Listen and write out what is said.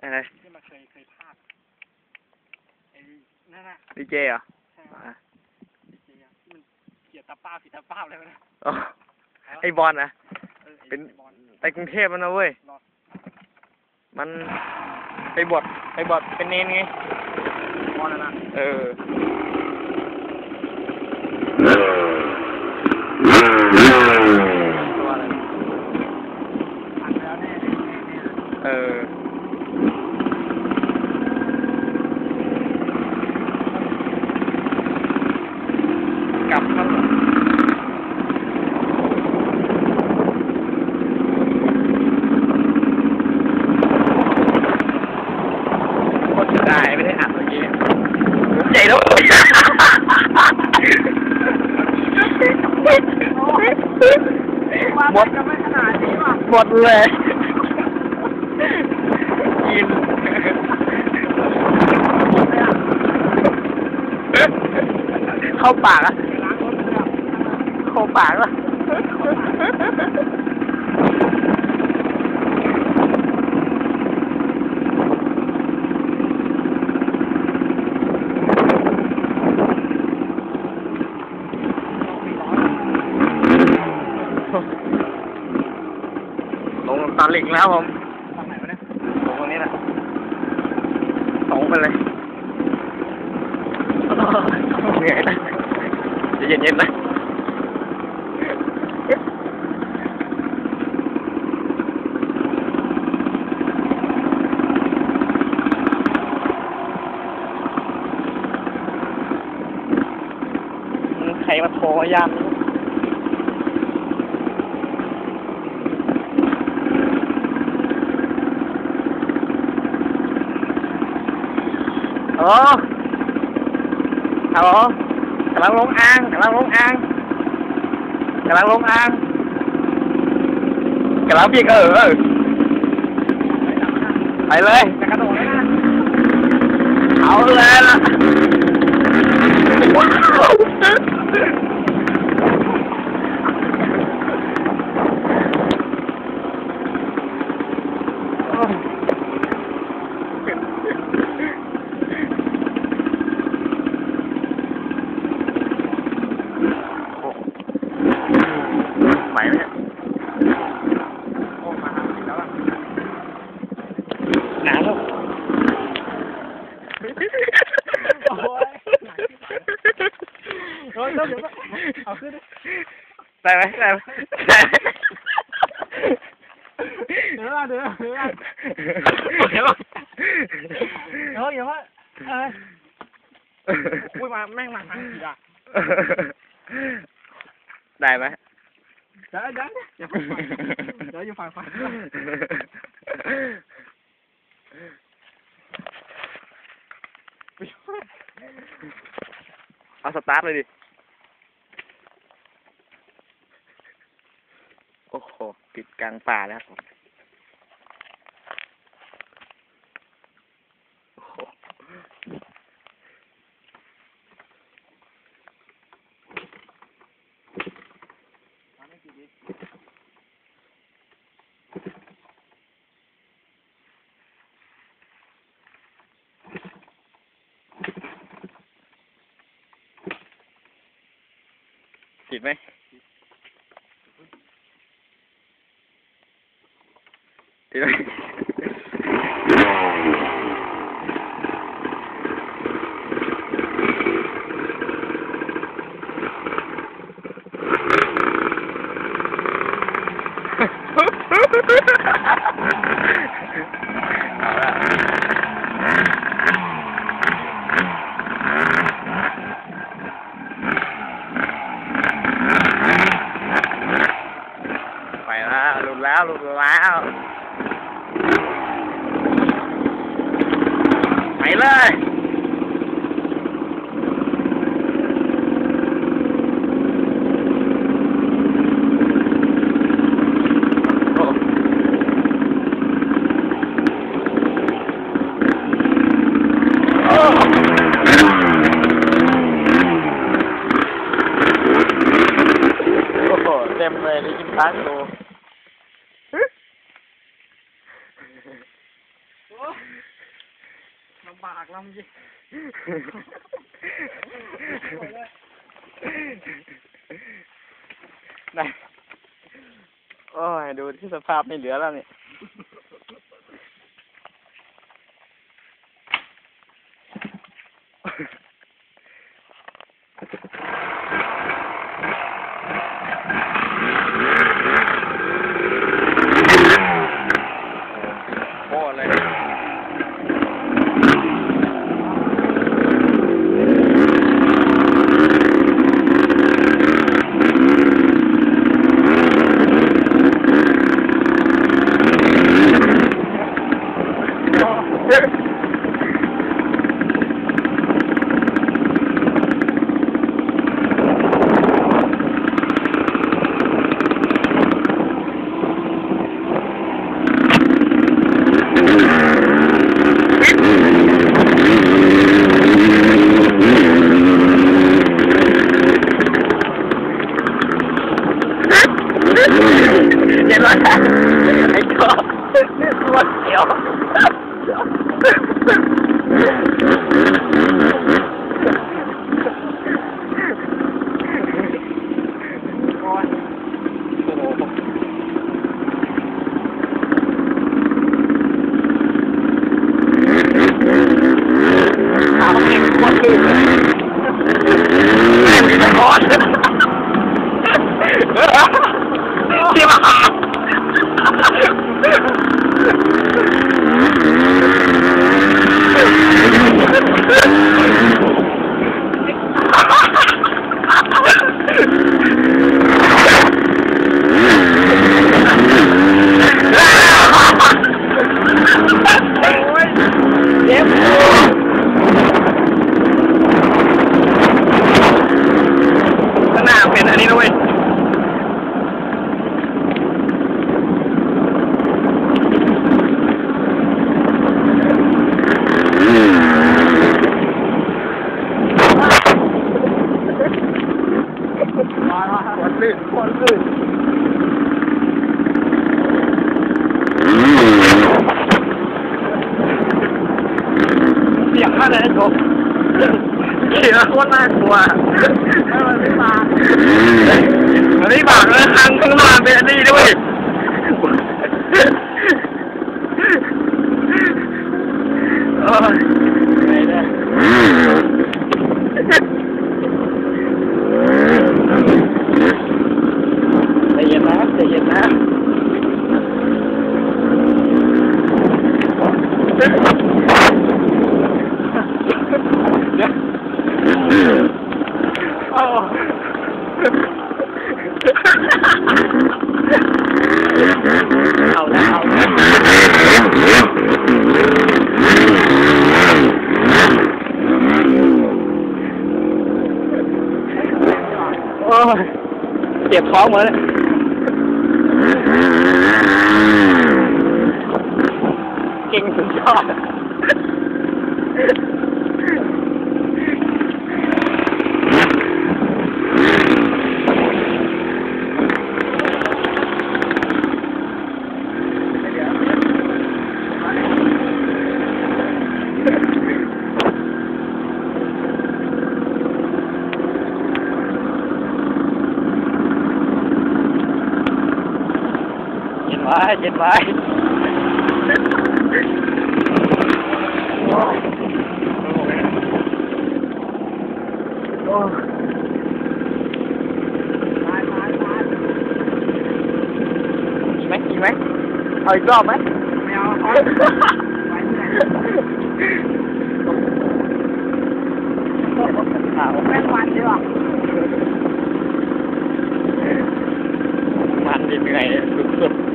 อะไรที่มันเคยเคยพากย์ไอ้นั่นน่ะดีเจเหรอใช่ไหมอะไอ้เจียที่มันเกียรตาป้าผิดตาป้าอะไรวะนะอ๋อไอบอลนะเออไอ้เป็นบอลไปกรุงเทพมันนะเว้ยรอมันไปบวชไปบวชเป็นเนนไง บอลนะนะเออ ตัวอะไรผ่านไปแล้วแน่แน่แน่แน่เลยเออ กลับมันเหรอโคตรเสียดายไม่ได้อ่านเมื่อกี้ใจแล้ว หมดจะไม่ขนาดนี้ว่ะหมดเลยกินเข้าปากอะเข้าปากอะล งตาลิงแล้วผมฝั่งไหนวะเนี่ยลงตรงนี้แหละสองไปเลยเหนื่อยนะใจะเย็นๆนะใครมาโทรมายามฮั Ủa Ủa Thằng Lan Long An Thằng Lan Long An. Thằng Lan Long An. Thằng Lan biết ừ ừ Thầy lên. Thảo lên. á làm ấy làm được rồi được rồi được rồi được rồi. ui mà mang mặt ăn gì à đây mà đó đó đó vô phòng phòng. Hasta tarde. ติดกลางป่าแล้วครับโอ้โหติดไหม You know? Mày lá, lùn lá, lùn lá. 买了。ำสิไหนโอ้ย ดูที่สภาพไม่เหลือแล้วนี่ Yeah. and ตรน่ากลัวไม่มันไม่มามันไม่บากเลยทางข้างหน้าเป็นอันนี้ด้วยโอ้ยไหนเนี่ยใจเย็นนะใจเย็นนะเดี๋ยวโอ้เอาแล้วเอาแล้วโอ้ย เจ็บท้องเหมือนเก่งสุดยอด phải chết phải. Oh. mét gì mét hơi không mét mạnh thì ngày sụp sụp.